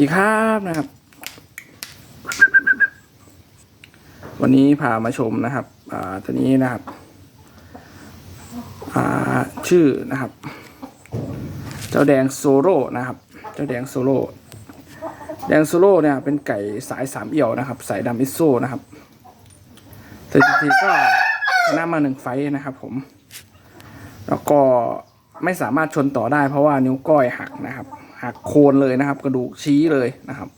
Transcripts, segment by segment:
ดีครับนะครับ วันนี้พามาชมนะครับ อ่าตัวนี้นะครับ อ่าชื่อนะครับ เจ้าแดงโซโล่นะครับ เจ้าแดงโซโล่แดงโซโล่เนี่ยเป็นไก่สายสามเอี่ยวนะครับ สายดำอิโซนะครับแต่จริงๆก็ชนะมาหนึ่งไฟนะครับ ผม แล้วก็ไม่สามารถชนต่อได้เพราะว่านิ้วก้อยหักนะครับ หักโคนเลยนะครับ กระดูกชี้เลยนะครับ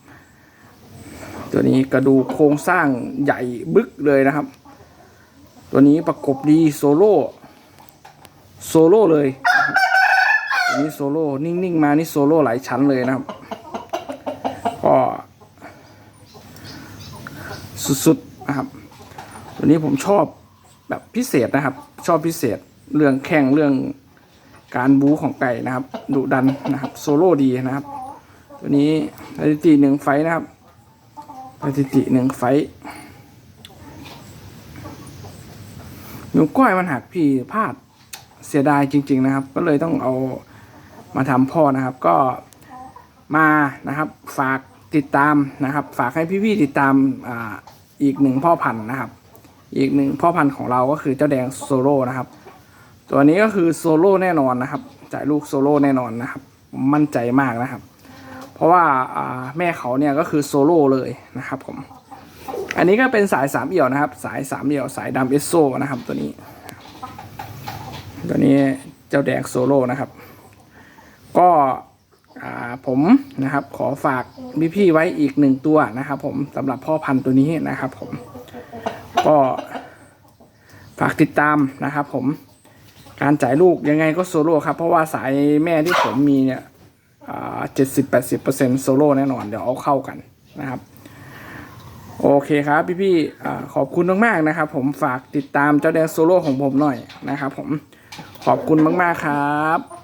ตัวนี้กระดูกโครงสร้างใหญ่บึกเลยนะครับ ตัวนี้ประกบดีโซโล่โซโล่เลยตัวนี้โซโล่นิ่งๆมานี่โซโล่หลายชั้นเลยนะครับก็สุดๆนะครับ ตัวนี้ผมชอบแบบพิเศษนะครับ ชอบพิเศษเรื่องแข่งเรื่อง การบู๊ของไก่นะครับดุดันนะครับโซโล่ดีนะครับ ตัวนี้สถิติหนึ่งไฟนะครับสถิติหนึ่งไฟท์นิ้วก้อยมันหักพี่พลาดเสียดายจริง ๆนะครับ ก็เลยต้องเอามาทำพ่อนะครับก็มานะครับฝากติดตามนะครับ ฝากให้พี่ๆติดตามอ่าอีกหนึ่งพ่อพันธุ์นะครับ อีกหนึ่งพ่อพันธุ์ของเราก็คือเจ้าแดงโซโล่นะครับ ตัวนี้ก็คือโซโล่แน่นอนนะครับ จ่ายลูกโซโล่แน่นอนนะครับ มั่นใจมากนะครับ เพราะว่าแม่เขาเนี่ยก็คือโซโล่เลยนะครับผม อันนี้ก็เป็นสายสามเอี่ยวนะครับ สายสามเอี่ยวสายดำเอสโซนะครับตัวนี้ ตัวนี้เจ้าแดงโซโล่นะครับ ก็ผมนะครับขอฝากพี่ๆไว้อีกหนึ่งตัวนะครับ ผมสำหรับพ่อพันธุ์ตัวนี้นะครับ ผม ก็ฝากติดตามนะครับ ผม การจ่ายลูกยังไงก็โซโล่ครับ เพราะว่าสายแม่ที่ผมมีเนี่ยเจ็ดสิบแปดสิบเปอร์เซ็นต์โซโล่แน่นอน เดี๋ยวเอาเข้ากันนะครับ โอเคครับพี่ๆอ่ขอบคุณมากๆนะครับ ผมฝากติดตามเจ้าแดงโซโล่ของผมหน่อยนะครับผมขอบคุณมากๆครับ